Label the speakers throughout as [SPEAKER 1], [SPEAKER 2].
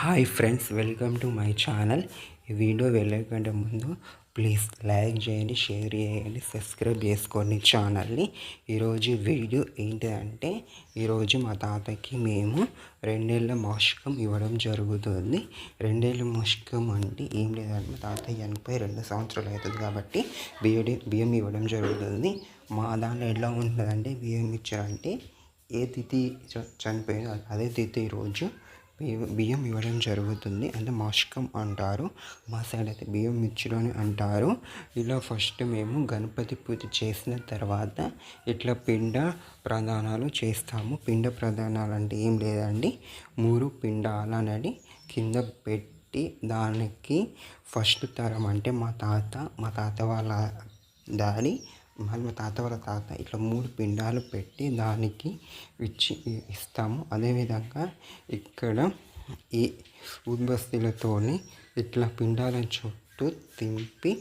[SPEAKER 1] Hi friends welcome to my channel ఈ video వెళ్ళకంటే ముందు ప్లీజ్ లైక్ చేయండి షేర్ చేయండి సబ్స్క్రైబ్ చేసుకోండి ఛానల్ని ఈరోజు వీడియో ఏంటి అంటే ఈరోజు మా తాతకి మేము రెండేళ్ళ మోషకం ఇవ్వడం జరుగుతుంది. రెండేళ్ళ మోషకం అంటే ఏం లేదంటే మా తాత ఎనభై రెండు సంవత్సరాలు అవుతుంది కాబట్టి బియ్యడి బియ్యం ఇవ్వడం జరుగుతుంది. మా దాంట్లో ఎలా ఉంటుందంటే బియ్యం ఇచ్చారంటే ఏ తిథి చనిపోయిందో అదే తిథి రోజు బియ్యం ఇవ్వడం జరుగుతుంది అంటే మష్కం అంటారు. మా సైడ్ అయితే బియ్యం ఇచ్చుడు అని అంటారు. ఇలా ఫస్ట్ మేము గణపతి పూజ చేసిన తర్వాత ఇట్లా పిండ ప్రదానాలు చేస్తాము. పిండ ప్రదానాలు అంటే ఏం లేదండి. మూడు పిండాలు అనేది కింద పెట్టి దానికి ఫస్ట్ తరం అంటే మా తాత మా తాత వాళ్ళ డాడీ మళ్ళీ మా తాత వాళ్ళ తాత ఇట్లా మూడు పిండాలు పెట్టి దానికి ఇచ్చి ఇస్తాము. అదేవిధంగా ఇక్కడ ఈ ఉద్బస్తీలతోని ఇట్లా పిండాల చుట్టూ తింపి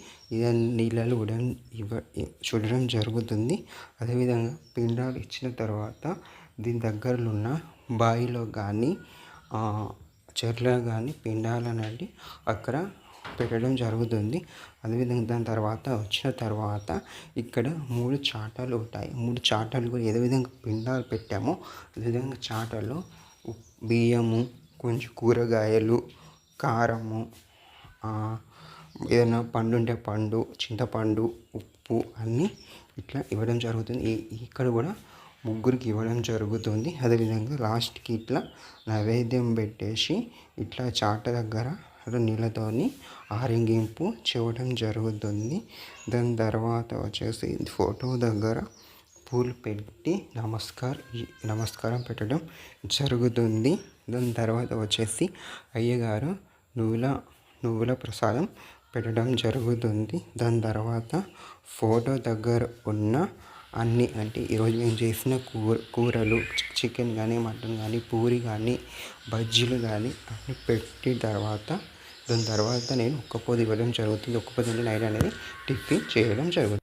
[SPEAKER 1] నీళ్ళలో ఉడడం ఇవ్వ చూడడం జరుగుతుంది. అదేవిధంగా పిండాలు ఇచ్చిన తర్వాత దీని దగ్గరలో ఉన్న బావిలో కానీ చెర్లో కానీ పిండాలనండి అక్కడ పెట్టడం జరుగుతుంది. అదేవిధంగా దాని తర్వాత వచ్చిన తర్వాత ఇక్కడ మూడు చాటలు ఉంటాయి. మూడు చాటలు కూడా ఏదో విధంగా పిండాలు పెట్టామో అదేవిధంగా చాటలో బియ్యము కొంచెం కూరగాయలు కారము ఏదైనా పండు ఉంటే పండు చింతపండు ఉప్పు అన్నీ ఇట్లా ఇవ్వడం జరుగుతుంది. ఇక్కడ కూడా ముగ్గురికి ఇవ్వడం జరుగుతుంది. అదేవిధంగా లాస్ట్కి ఇట్లా నైవేద్యం పెట్టేసి ఇట్లా చాట దగ్గర నీళ్ళతోని ఆరింగింపు చేయడం జరుగుతుంది. దాని తర్వాత వచ్చేసి ఫోటో దగ్గర పూలు పెట్టి నమస్కారం నమస్కారం పెట్టడం జరుగుతుంది. దాని తర్వాత వచ్చేసి అయ్యగారు నువ్వుల నువ్వుల ప్రసాదం పెట్టడం జరుగుతుంది. దాని తర్వాత ఫోటో దగ్గర ఉన్న అన్ని అంటే ఈరోజు మేము చేసిన కూర కూరలు చికెన్ కానీ మటన్ కానీ పూరి కానీ బజ్జీలు కానీ అన్ని పెట్టిన తర్వాత దాని తర్వాత నేను ఒక్క పొద్దు ఇవ్వడం జరుగుతుంది. ఒక్క పొద్దు నైట్ అనేది టిఫిన్ చేయడం జరుగుతుంది.